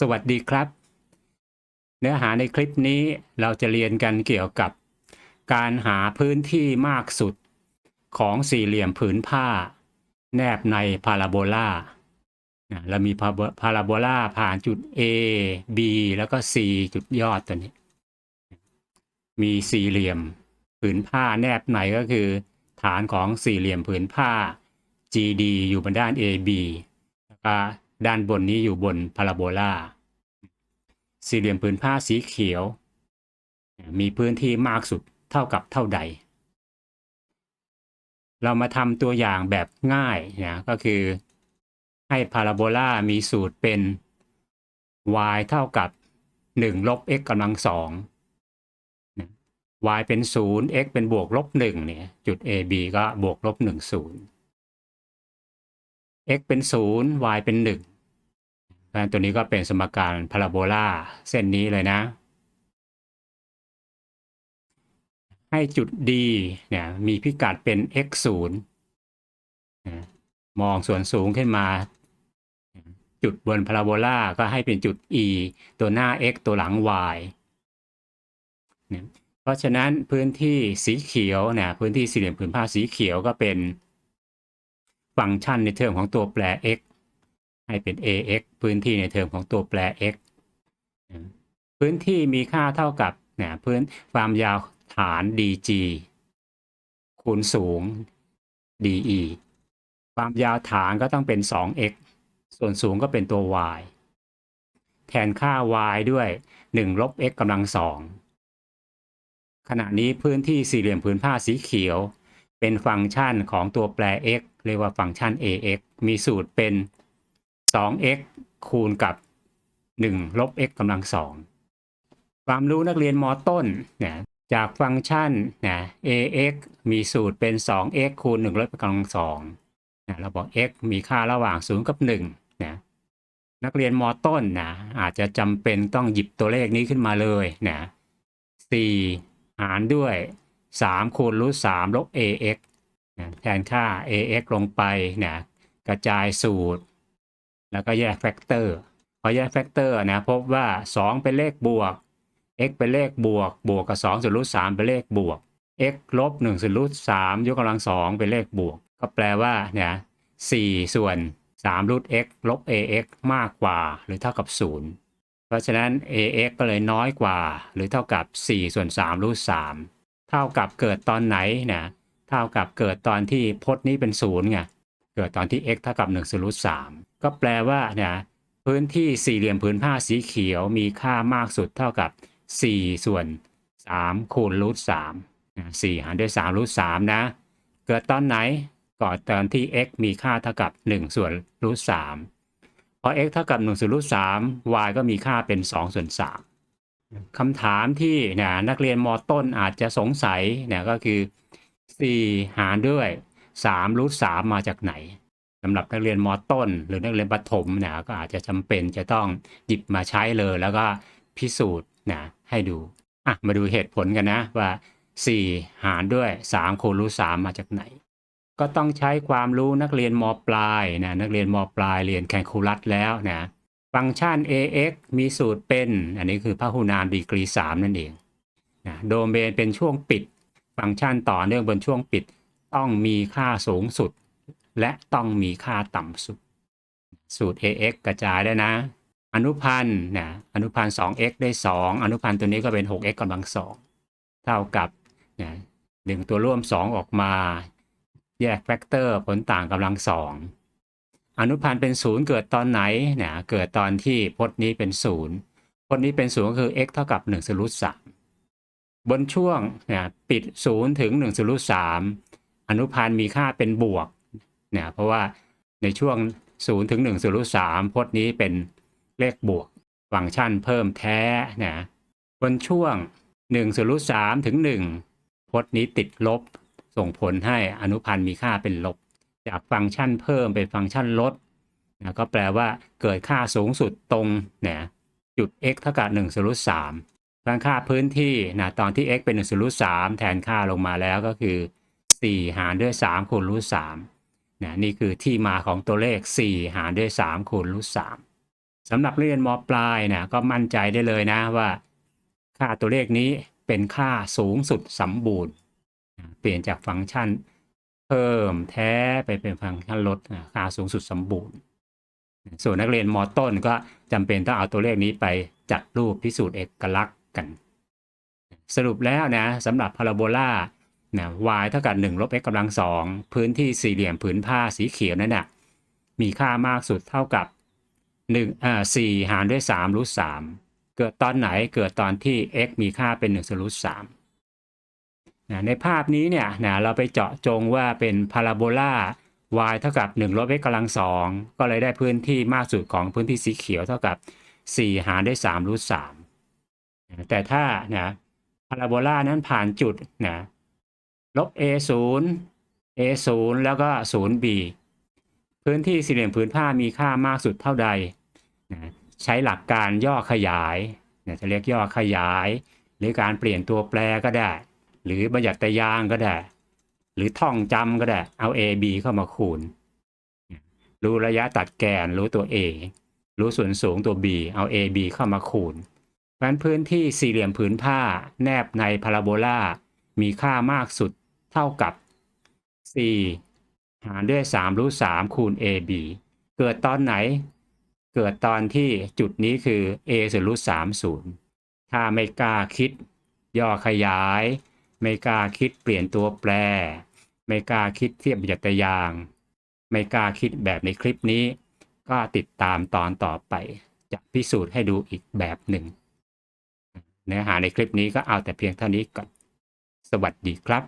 สวัสดีครับ เนื้อหาในคลิปนี้เราจะเรียนกันเกี่ยวกับ การหาพื้นที่มากสุดของสี่เหลี่ยมผืนผ้า แนบในพาราโบลานะเรามีพาโบพาราโบลาผ่านจุด A B แล้วก็ C จุดยอดตัวนี้ มีสี่เหลี่ยมผืนผ้าแนบในก็คือ ฐานของสี่เหลี่ยมผืนผ้า GD อยู่บนด้าน AB แล้วก็ ด้านบนนี้อยู่บนพาราโบลาสี่เหลี่ยมผืนผ้าสีเขียว มีพื้นที่มากสุดเท่ากับเท่าใด เรามาทำตัวอย่างแบบง่ายนะก็คือให้พาราโบลามีสูตรเป็น y เท่ากับ 1 ลบ x กำลังสอง y เป็น 0 x เป็นบวกลบ1เนี่ยจุด AB ก็บวกลบ1 0 x เป็น 0 y เป็น 1 เพราะฉะนั้นตัวนี้ก็เป็นสมการพาราโบลาเส้นนี้เลยนะ ให้จุด D เนี่ยมีพิกัดเป็น x 0นะมองส่วนสูงขึ้นมา จุดบนพาราโบลาก็ให้เป็นจุด E ตัวหน้า x ตัวหลัง y เนี่ยเพราะฉะนั้นพื้นที่สีเขียวเนี่ยพื้นที่สี่เหลี่ยมผืนผ้าสีเขียวก็เป็นฟังก์ชันในเทอมของตัวแปร x ให้เป็น ax พื้นที่ในเทอมของตัวแปร x พื้นที่มีค่าเท่ากับเนี่ยพื้นความยาวฐาน dg คูณสูง de ความยาวฐานก็ต้องเป็น 2x ส่วนสูงก็เป็นตัว y แทนค่า y ด้วย 1 ลบ x กำลังสองขณะนี้พื้นที่สี่เหลี่ยมผืนผ้าสีเขียว เป็นฟังก์ชันของตัวแปร x เรียกว่าฟังก์ชัน ax มีสูตรเป็น 2x คูณกับ 1 ลบ x กำลังสองความรู้นักเรียนมต้นเนี่ยจากฟังก์ชันนะ ax มีสูตรเป็น 2x คูณ1ลบ x กำลังสองนะเราบอก x มีค่าระหว่าง 0 กับ1นะนักเรียนมต้นนะอาจจะจำเป็นต้องหยิบตัวเลขนี้ขึ้นมาเลยนะ4หารด้วย 3 คูณรูท3ลบ ax นะแทนค่า ax ลงไปนะกระจายสูตร แล้วก็แยกแฟกเตอร์พอแยกแฟกเตอร์นะพบว่า 2 เป็นเลขบวก x เป็นเลขบวก บวกกับ2ส่วนรูท3เป็นเลขบวก x ลบ1ส่วนรูท3ยกกำลัง 2 เป็นเลขบวก ก็แปลว่าเนี่ย4ส่วน3รูท x ลบ ax มากกว่าหรือเท่ากับ 0 เพราะฉะนั้น ax ก็เลยน้อยกว่า หรือเท่ากับ 4 ส่วน3รูท3เท่ากับเกิดตอนไหนนะเท่ากับเกิดตอนที่พจน์นี้เป็น0ไง เกิดตอนที่ x เท่ากับ1ส่วนรูท3ก็แปลว่าเนี่ยพื้นที่สี่เหลี่ยมผืนผ้าสีเขียวมีค่ามากสุดเท่ากับ 4 ส่วน 3 คูณรูท3 4หารด้วย3รูท3นะ เกิดตอนไหนก่อนตอนที่ x มีค่าเท่ากับ 1 ส่วนรูท3พอ x เท่ากับ1ส่วนรูท3 y ก็มีค่าเป็น 2 ส่วน3คำถามที่นะนักเรียนมต้นอาจจะสงสัยเนะก็คือ 4 หารด้วย 3รูท3มาจากไหนสำหรับนักเรียนมต้น หรือนักเรียนประถมนะก็อาจจะจำเป็นจะต้องหยิบมาใช้เลย แล้วก็พิสูจน์นะให้ดูอะมาดูเหตุผลกันนะว่า 4 หารด้วย3คูณรูท3มาจากไหน ก็ต้องใช้ความรู้นักเรียนมปลายนะนักเรียนมปลายเรียนแคลคูลัสแล้วนะฟังก์ชัน ax มีสูตรเป็น อันนี้คือพหุนามดีกรี 3 นั่นเองนะโดเมนเป็นช่วงปิด ฟังก์ชันต่อเนื่องบนช่วงปิด ต้องมีค่าสูงสุด และต้องมีค่าต่ำสุด สูตร ax กระจายได้นะ อนุพันธ์นะอนุพันธ์ 2x ได้ 2 อนุพันธ์ตัวนี้ก็เป็น 6x กำลัง 2 เท่ากับนะดึงตัวร่วม 2 ออกมา แยกแฟกเตอร์ผลต่างกำลัง 2 อนุพันธ์เป็น 0 เกิดตอนไหนนะเกิดตอนที่พจน์นี้เป็น 0 พจน์นี้เป็น 0 ก็คือ x เท่ากับ1ส่วนรูท3บนช่วงนะปิด 0 ถึง1ส่วนรูท3 อนุพันธ์มีค่าเป็นบวกเนะเพราะว่าในช่วง 0 ถึง1ส่วนรูท3พจน์นี้เป็นเลขบวก ฟังก์ชันเพิ่มแท้นะบนช่วง 1ส่วนรูท3ถึง 1พจน์นี้ติดลบ ส่งผลให้อนุพันธ์มีค่าเป็นลบ จากฟังก์ชันเพิ่มเป็นฟังก์ชันลดนะก็แปลว่าเกิดค่าสูงสุดตรงนะจุด x เท่ากับ1ส่วนรูท3ค่าพื้นที่นะตอนที่ x เป็น1ส่วนรูท3แทนค่าลงมาแล้วก็คือ 4 หารด้วย 3 คูณรูท3นะนี่คือที่มาของตัวเลข 4 หารด้วย 3 คูณรูท3สำหรับเรียนมปลายนะก็มั่นใจได้เลยนะว่า ค่าตัวเลขนี้เป็นค่าสูงสุดสมบูรณ์นะเปลี่ยนจากฟังก์ชันเพิ่มแท้ไปเป็นฟังก์ชันลดนะค่าสูงสุดสมบูรณ์ ส่วนนักเรียนมต้นก็จำเป็นต้องเอาตัวเลขนี้ไปจัดรูปพิสูจน์เอกลักษณ์กัน สรุปแล้วนะสำหรับพาราโบลา นะ y เท่ากับ1ลบ x กำลังสองพื้นที่สี่เหลี่ยมผืนผ้าสีเขียวนั่นนะมีค่ามากสุดเท่ากับ1อ่า4หารด้วย3รูท3เกิดตอนไหนเกิดตอนที่ x มีค่าเป็น1ส่วนรูท3นะในภาพนี้เนี่ยนะเราไปเจาะจงว่าเป็นพาราโบลา y เท่ากับ1ลบ x กำลังสองก็เลยได้พื้นที่มากสุดของพื้นที่สีเขียวเท่ากับ 4 หารด้วย3รูท3แต่ถ้านะพาราโบลานั้นผ่านจุดนะ ลบ a 0 a 0แล้วก็ 0b พื้นที่สี่เหลี่ยมผืนผ้ามีค่ามากสุดเท่าใดนะใช้หลักการย่อขยายนะจะเรียกย่อขยาย หรือการเปลี่ยนตัวแปรก็ได้ หรือบัญญัติยางก็ได้ หรือท่องจำก็ได้ เอา a b เข้ามาคูณ รู้ระยะตัดแกนรู้ตัว a รู้ส่วนสูงตัว b เอา a b เข้ามาคูณเพราะฉะนั้นพื้นที่สี่เหลี่ยมผืนผ้า แนบในพาราโบลามีค่ามากสุด เท่ากับ4หารด้วย 3 รูท3คูณ ab เกิดตอนไหน เกิดตอนที่จุดนี้คือ a ส่วนรูท3ศูนย์ถ้าไม่กล้าคิด ย่อขยาย ไม่กล้าคิดเปลี่ยนตัวแปร ไม่กล้าคิดเทียบบัติยาง ไม่กล้าคิดแบบในคลิปนี้ ก็ติดตามตอนต่อไป จะพิสูจน์ให้ดูอีกแบบหนึ่ง เนื้อหาในคลิปนี้ก็เอาแต่เพียงเท่านี้ก่อน สวัสดีครับ